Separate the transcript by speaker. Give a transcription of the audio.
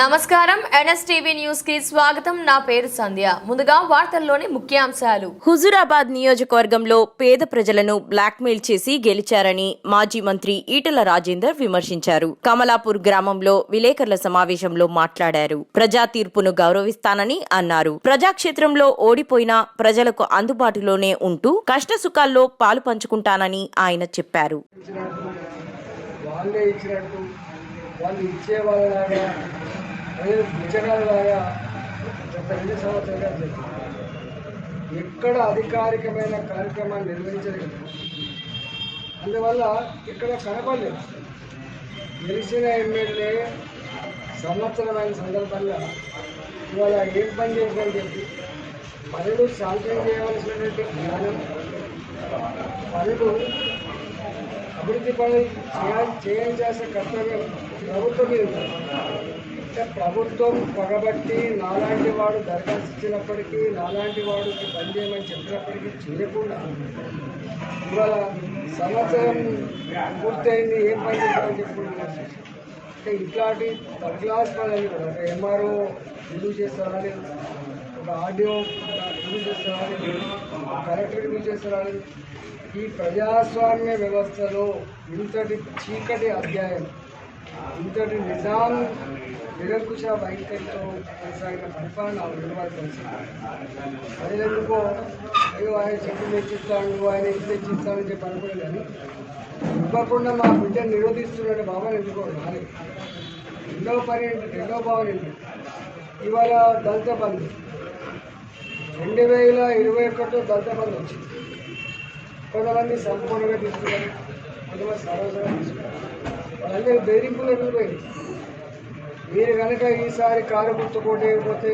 Speaker 1: నమస్కారం. ఎన్ఎస్టీవీ న్యూస్కి స్వాగతం. నా పేరు సంధ్య. ముందుగా వార్తల్లోని ముఖ్యాంశాలు.
Speaker 2: హుజురాబాద్ నియోజకవర్గంలో పేద ప్రజలను బ్లాక్మెయిల్ చేసి గెలిచారని మాజీ మంత్రి ఈటల రాజేందర్ విమర్శించారు. కమలాపూర్ గ్రామంలో విలేకరుల సమావేశంలో మాట్లాడారు. ప్రజా తీర్పును గౌరవిస్తానని అన్నారు. ప్రజాక్షేత్రంలో ఓడిపోయినా ప్రజలకు అందుబాటులోనే ఉంటూ కష్టసుఖాల్లో పాలు పంచుకుంటానని ఆయన చెప్పారు.
Speaker 3: ఇచ్చినట్టు వాళ్ళే ఇచ్చినట్టు వాళ్ళు ఇచ్చే వాళ్ళలాగా గత రెండు సంవత్సరాలుగా జరిగింది. ఎక్కడ అధికారికమైన కార్యక్రమాన్ని నిర్వహించలేదు. అందువల్ల ఇక్కడ కనపడలేదు. గెలిచిన ఎమ్మెల్యే సంవత్సరమైన సందర్భంగా ఇవాళ ఏం పని చేశారని చెప్పి పనులు శాంతం చేయవలసినటువంటి జ్ఞానం పనులు అభివృద్ధి పనులు చేయాల్సిన కర్తవ్యం ప్రభుత్వం మీద అంటే ప్రభుత్వం పగబట్టి నాలాంటి వాడు దరఖాస్తు ఇచ్చినప్పటికీ నాలాంటి వాడికి పని చేయమని చెప్పినప్పటికీ చేయకుండా ఇవాళ సంవత్సరం పూర్తయింది ఏం పని చేయాలని చెప్పుకుంటున్నారు? అంటే ఇట్లాంటి థర్డ్ క్లాస్ పనులు కూడా. ఒక ఎంఆర్ఓ రిలీవ్ చేస్తారని ఒక ఆర్డీఓ రిలీవ్ చేస్తారని కలెక్టర్ రిలీవ్ చేస్తారని ఈ ప్రజాస్వామ్య వ్యవస్థలో ఇంతటి చీకటి అధ్యాయం ఇంతటి నిజాం నిరంకుశ వైఖరితో కొనసాగిన పరిపాలన విలువలు పరిస్థితి. ప్రజలెందుకో అయ్యో ఆయన చెట్టు తెచ్చిస్తాడు ఆయన ఇది తెచ్చిస్తాడని చెప్పి అనుకోలేదు కానీ ఇవ్వకుండా మా బిడ్డను నిరోధిస్తున్న భావన ఎందుకో రాలేదు. రెండవ పని ఏంటి రెండవ భావన ఏంటి? ఇవాళ దళిత బంధు. రెండు వేల ఇరవై ఒకటిలో దళిత బంధు వచ్చింది. కొంతమంది సంపూర్ణంగా తీసుకున్నారు కొంతమంది సర్వసంగా తీసుకున్నారు. అందరి బెదిరింపులు ఎదురుపోయింది మీరు కనుక ఈసారి కారు గుర్తు కొట్టేయకపోతే